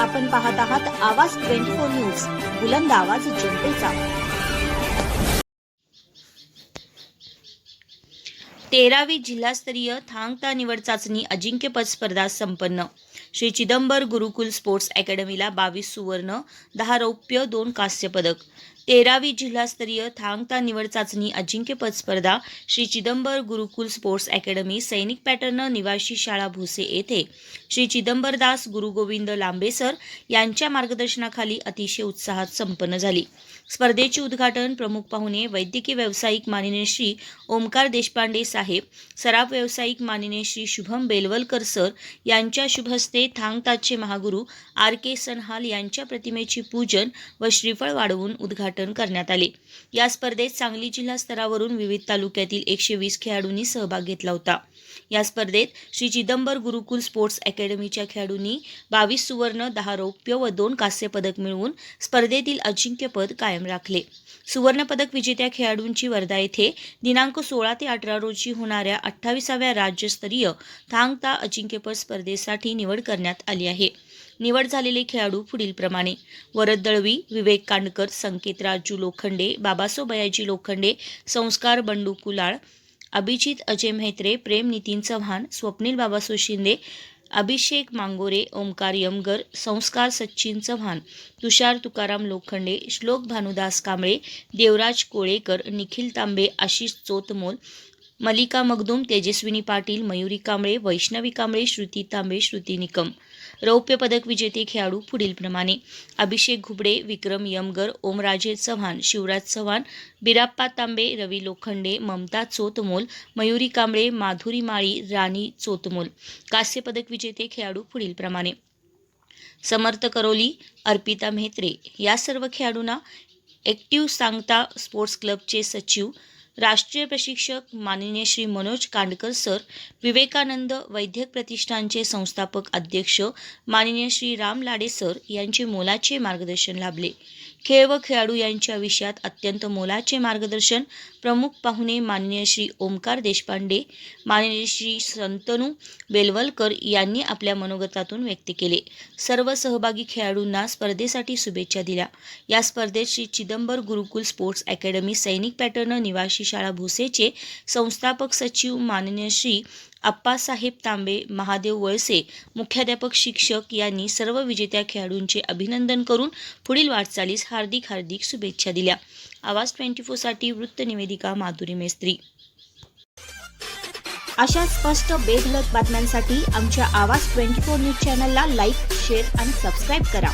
आपण पाहत आहात आवाज ट्वेंटी फोर न्यूज बुलंद आवाज जनतेचा. तेरावी जिल्हास्तरीय थांगता निवड चाचणी अजिंक्यपद स्पर्धा संपन्न. श्री चिदंबर गुरुकुल स्पोर्ट्स अकॅडमीला बावीस सुवर्ण दहा रौप्य दोन कांस्य पदक. तेरावी जिल्हास्तरीय थांगता निवड चाचणी अजिंक्यपद स्पर्धा श्री चिदंबर गुरुकुल स्पोर्ट्स अकॅडमी सैनिक पॅटर्न निवासी शाळा भुसे येथे. श्री चिदंबरदास गुरुगोविंद लांबेसर यांच्या मार्गदर्शनाखाली अतिशय उत्साहात संपन्न झाली. स्पर्धेचे उद्घाटन प्रमुख पाहुणे वैद्यकीय व्यावसायिक माननीय श्री ओमकार देशपांडे साहेब सराफ व्यावसायिक माननीय श्री शुभम बेलवलकर सर यांच्या शुभहस्ते थांगताचे महागुरू आर के सनहाल यांच्या प्रतिमेची पूजन व श्रीफळ वाढवून उद्घाटन करण्यात आले. या स्पर्धेत सांगली जिल्हा स्तरावरून विविध तालुक्यातील एकशे वीस खेळाडूंनी सहभाग घेतला होता. या स्पर्धेत श्री चिदंबर गुरुकुल स्पोर्ट्स अकॅडमीच्या खेळाडूंनी बावीस सुवर्ण दहा रौप्य व दोन कांस्य पदक मिळवून स्पर्धेतील अजिंक्यपद कायम राखले. सुवर्णपदक विजेत्या खेळाडूंची वर्धा येथे दिनांक सोळा ते अठरा रोजी होणाऱ्या अठ्ठावीसाव्या राज्यस्तरीय थांगता अजिंक्यपद स्पर्धेसाठी निवड करण्यात आली आहे. निवड झालेले खेळाडू पुढीलप्रमाणे वरद दळवी विवेक कांडकर संकेत राजू लोखंडे बाबासो बयाजी लोखंडे संस्कार बंडू कुलाळ अभिजित अजय म्हेत्रे प्रेम नितीन चव्हाण स्वप्नील बाबासो शिंदे अभिषेक मांगोरे ओमकार यमगर संस्कार सचिन चव्हाण तुषार तुकाराम लोखंडे श्लोक भानुदास कांबळे देवराज कोळेकर निखिल तांबे आशिष चोतमोल मलिका मगदूम तेजस्विनी पाटील मयुरी कांबळे वैष्णवी कांबळे श्रुती तांबे श्रुती निकम. रौप्य पदक विजेते खेळाडू पुढीलप्रमाणे अभिषेक घुबडे विक्रम यमगर ओमराजे चव्हाण शिवराज चव्हाण बिराप्पा तांबे रवी लोखंडे ममता चोतमोल मयुरी कांबळे माधुरी माळी राणी चोतमोल. कांस्य पदक विजेते खेळाडू पुढीलप्रमाणे समर्थ करोली अर्पिता म्हेत्रे. या सर्व खेळाडूंना ॲक्टिव्ह सांगता स्पोर्ट्स क्लबचे सचिव राष्ट्रीय प्रशिक्षक माननीय श्री मनोज कांडकर सर विवेकानंद वैद्यक प्रतिष्ठानचे संस्थापक अध्यक्ष माननीय श्री राम लाडे सर यांचे मोलाचे मार्गदर्शन लाभले. खेळ व खेळाडू यांच्या विषयात अत्यंत मोलाचे मार्गदर्शन प्रमुख पाहुणे माननीय श्री ओमकार देशपांडे माननीय श्री संतनू बेलवलकर यांनी आपल्या मनोगतातून व्यक्त केले. सर्व सहभागी खेळाडूंना स्पर्धेसाठी शुभेच्छा दिल्या. या स्पर्धेत श्री चिदंबर गुरुकुल स्पोर्ट्स अकॅडमी सैनिक पॅटर्न निवासी शाळा भुसेचे संस्थापक सचिव माननीय श्री आप्पासाहेब तांबे महादेव वळसे मुख्याध्यापक शिक्षक यांनी सर्व विजेत्या खेळाडूंचे अभिनंदन करून पुढील वाटचालीस हार्दिक हार्दिक शुभेच्छा दिल्या. आवाज ट्वेंटी फोरसाठी वृत्तनिवेदिका माधुरी मेस्त्री. अशा स्पष्ट बेधलक बातम्यांसाठी आमच्या आवाज ट्वेंटी फोर न्यूज चॅनलला लाईक शेअर आणि सबस्क्राईब करा.